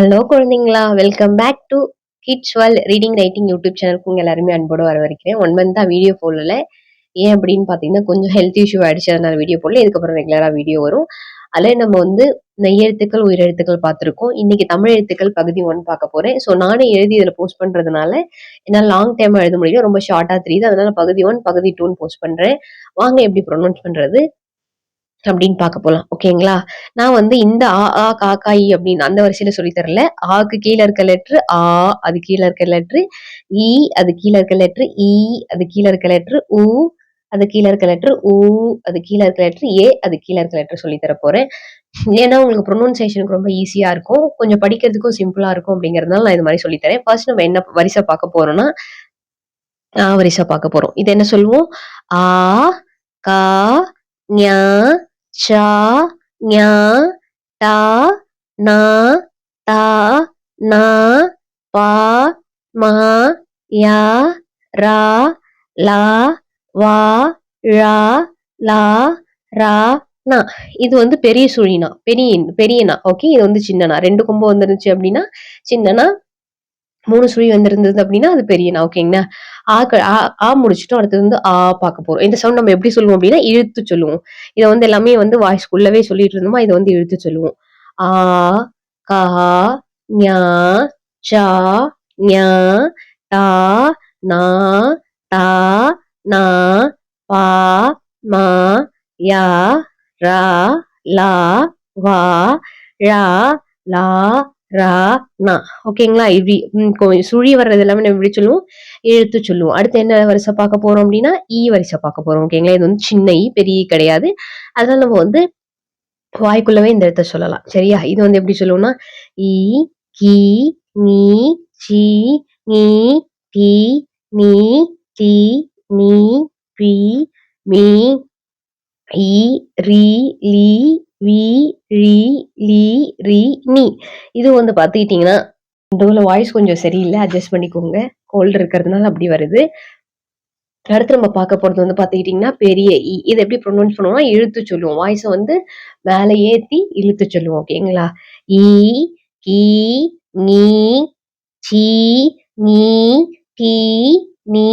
Hello குழந்தைங்களா welcome back to kids well reading writing YouTube சேனலுக்கு உங்க எல்லாருமே அன்போடு வரவேற்கிறேன். ஒன் மந்த் தான் வீடியோ போடல. ஏன் அப்படின்னு பார்த்தீங்கன்னா கொஞ்சம் ஹெல்த் இஷ்யூ ஆயிடுச்சு. அதனால வீடியோ போடல. இதுக்கப்புறம் ரெகுலராக வீடியோ வரும். அதில் நம்ம வந்து நெய்யெழுத்துக்கள் உயிரெழுத்துக்கள் பார்த்துருக்கோம். இன்னைக்கு தமிழ் எழுத்துக்கள் பகுதி ஒன் பார்க்க போறேன். ஸோ நானே எழுதி இதில் போஸ்ட் பண்ணுறதுனால என்னால் லாங் டைம் எழுத முடியல. ரொம்ப ஷார்ட்டாக தெரியுது. அதனால பகுதி ஒன் பகுதி டூன்னு போஸ்ட் பண்ணுறேன் வாங்க எப்படி ப்ரொனவுன்ஸ் பண்ணுறது அப்படின்னு பார்க்க போகலாம் ஓகேங்களா நான் வந்து இந்த ஆ ஆ கா காய் அப்படின்னு அந்த வரிசையில சொல்லி தரல. ஆக்கு கீழே இருக்க லெட்ரு ஆ அது கீழே இருக்க லெட்ரு இ அது கீழே இருக்க லெட்ரு இ அது கீழே இருக்க லெட்ரு உ அது கீழே இருக்க லெட்ரு ஊ அது கீழே இருக்க லெட்ரு ஏ அது கீழே இருக்க லெட்ரு சொல்லி தர போறேன். ஏன்னா உங்களுக்கு ப்ரொனவுன்சியேஷனுக்கு ரொம்ப ஈஸியா இருக்கும். கொஞ்சம் படிக்கிறதுக்கும் சிம்பிளா இருக்கும் அப்படிங்கறதுனால நான் இது மாதிரி சொல்லித்தரேன் ஃபர்ஸ்ட் நம்ம என்ன வரிசை பார்க்க போறோம்னா ஆ வரிசை பார்க்க போறோம். இது என்ன சொல்லுவோம்? ஆ கா ஞா சா ஞா டா நா தா நா பா மா யா ரா லா வா ழா லா ரா நா. இது வந்து பெரிய சுழினா பெரிய பெரியனா. ஓகே இது வந்து சின்னனா. ரெண்டு கொம்பு வந்துருந்துச்சு அப்படின்னா சின்னனா மூணு சுழி வந்திருந்தது அப்படின்னா அது பெரிய நான் ஆ ஆ ஆ முடிச்சிட்டோம். அடுத்தது வந்து ஆ பார்க்க போறோம். இந்த சவுண்ட் நம்ம எப்படி சொல்லுவோம் அப்படின்னா இழுத்து சொல்லுவோம். இதை வந்து எல்லாமே வந்து வாய்ஸ்குள்ளவே சொல்லிட்டு இருந்தோமா இதை வந்து இழுத்து சொல்லுவோம். ஆ கா ஞா சா ஞா தா நா தா நா பா மா யா ரா லா வா ழா லா ரா நா. ஓகேங்களா? இப்படி சுழி வர்றது எல்லாமே நம்ம எப்படி சொல்லுவோம். எழுத்து சொல்லுவோம். அடுத்து என்ன வரிசை பார்க்க போறோம் அப்படின்னா ஈ வரிசை பார்க்க போறோம். ஓகேங்களா? இது வந்து சின்ன ஈ பெரிய கிடையாது. அதனால நம்ம வந்து வாய்க்குள்ளவே இந்த இடத்த சொல்லலாம். சரியா? இது வந்து எப்படி சொல்லுவோம்னா ஈ கி நீ சி நீ டி நீ டி நீ பி மீ இ ரி லி வி ரி லி ரி நீ. இது வந்து பார்த்துக்கிட்டிங்கன்னா இந்த வாய்ஸ் கொஞ்சம் சரியில்லை அட்ஜஸ்ட் பண்ணிக்கோங்க. கோல்டு இருக்கிறதுனால அப்படி வருது. அடுத்து நம்ம பார்க்க போகிறது வந்து பார்த்துக்கிட்டிங்கன்னா பெரிய இ. இது எப்படி ப்ரொனவுன்ஸ் பண்ணுவோம்னா இழுத்து சொல்லுவோம். வாய்ஸை வந்து மேலே ஏற்றி இழுத்து சொல்லுவோம் ஓகேங்களா ஈ கி நீ சி நீ டி நீ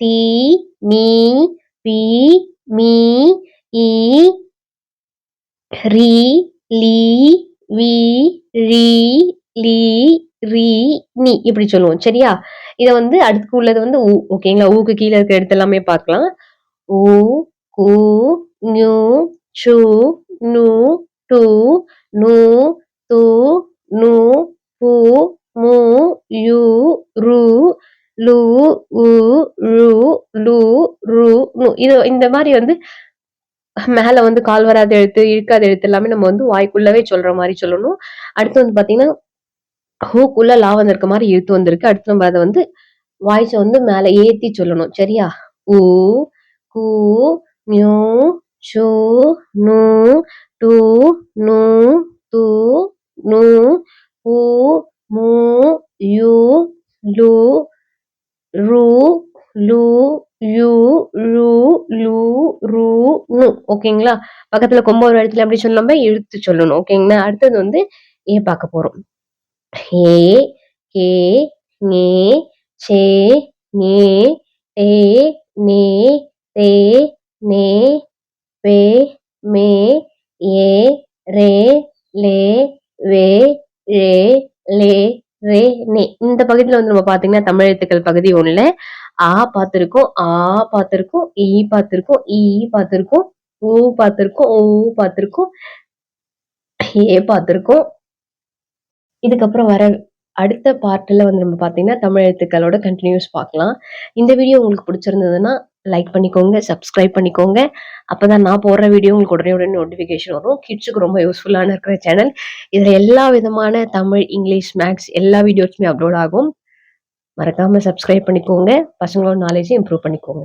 தி நீ பி மீ இ ரி லி வி ரி லி ரி நீ இப்படி சொல்லுவோம். சரியா? இதை வந்து அடுத்து உள்ளது வந்து ஊ ஓகேங்களா ஊக்கு கீழே இருக்க எடுத்து எல்லாமே பார்க்கலாம். ஊ கு நியூ சு நு டு நு து நு பு மு யு ரு லு உ ரு லு ரு நு இது இந்த மாதிரி வந்து மேல வந்து கால் வராத எழுத்து இழுக்காத எழுத்து எல்லாமே நம்ம வந்து வாய்க்குள்ளவே சொல்ற மாதிரி சொல்லணும். அடுத்து வந்து பாத்தீங்கன்னா ஹூக்குள்ள லா வந்திருக்க மாதிரி இழுத்து வந்திருக்கு. அடுத்து நம்ம அதை வந்து வாய்ஸை வந்து மேல ஏத்தி சொல்லணும். சரியா? ஊ கூ நியூ ஷூ நூ டு நூ தூ நூ ஊ மூ யூ லூ ரு லூ யூ ரு லு ரூ நு ஓகேங்களா? பக்கத்துல கொம்ப ஒரு இடத்துல அப்படி சொல்லாம இழுத்து சொல்லணும். ஓகேங்களா? அடுத்தது வந்து ஏ பார்க்க போறோம். ஏ கே நே சே நே தே நே தே நே பே மே ஏ ரே லே வே ரே லே ரே நே இந்த பகுதியில் வந்து நம்ம பார்த்தீங்கன்னா தமிழ் எழுத்துக்கள் பகுதி ஒன்றில் ஆ பார்த்துருக்கோம் ஆ பார்த்துருக்கோம் ஈ பார்த்துருக்கோம் ஈ பார்த்துருக்கோம் ஊ பார்த்துருக்கோம் ஊ பார்த்துருக்கோம் ஏ பார்த்துருக்கோம். இதுக்கப்புறம் வர அடுத்த பார்ட்டில் வந்து நம்ம பார்த்தீங்கன்னா தமிழ் எழுத்துக்களோட கண்டினியூஸ் பார்க்கலாம். இந்த வீடியோ உங்களுக்கு பிடிச்சிருந்ததுன்னா லைக் பண்ணிக்கோங்க சப்ஸ்கிரைப் பண்ணிக்கோங்க. அப்போ தான் நான் போடுற வீடியோ உங்களுக்கு உடனே உடனே நோட்டிஃபிகேஷன் வரும். கிட்ஸுக்கு ரொம்ப யூஸ்ஃபுல்லான இருக்கிற சேனல் இதில் எல்லா விதமான தமிழ் இங்கிலீஷ் மேக்ஸ் எல்லா வீடியோஸுமே அப்லோட் ஆகும். மறக்காமல் சப்ஸ்கிரைப் பண்ணிக்கோங்க. பசங்களோட நாலேஜை இம்ப்ரூவ் பண்ணிக்கோங்க.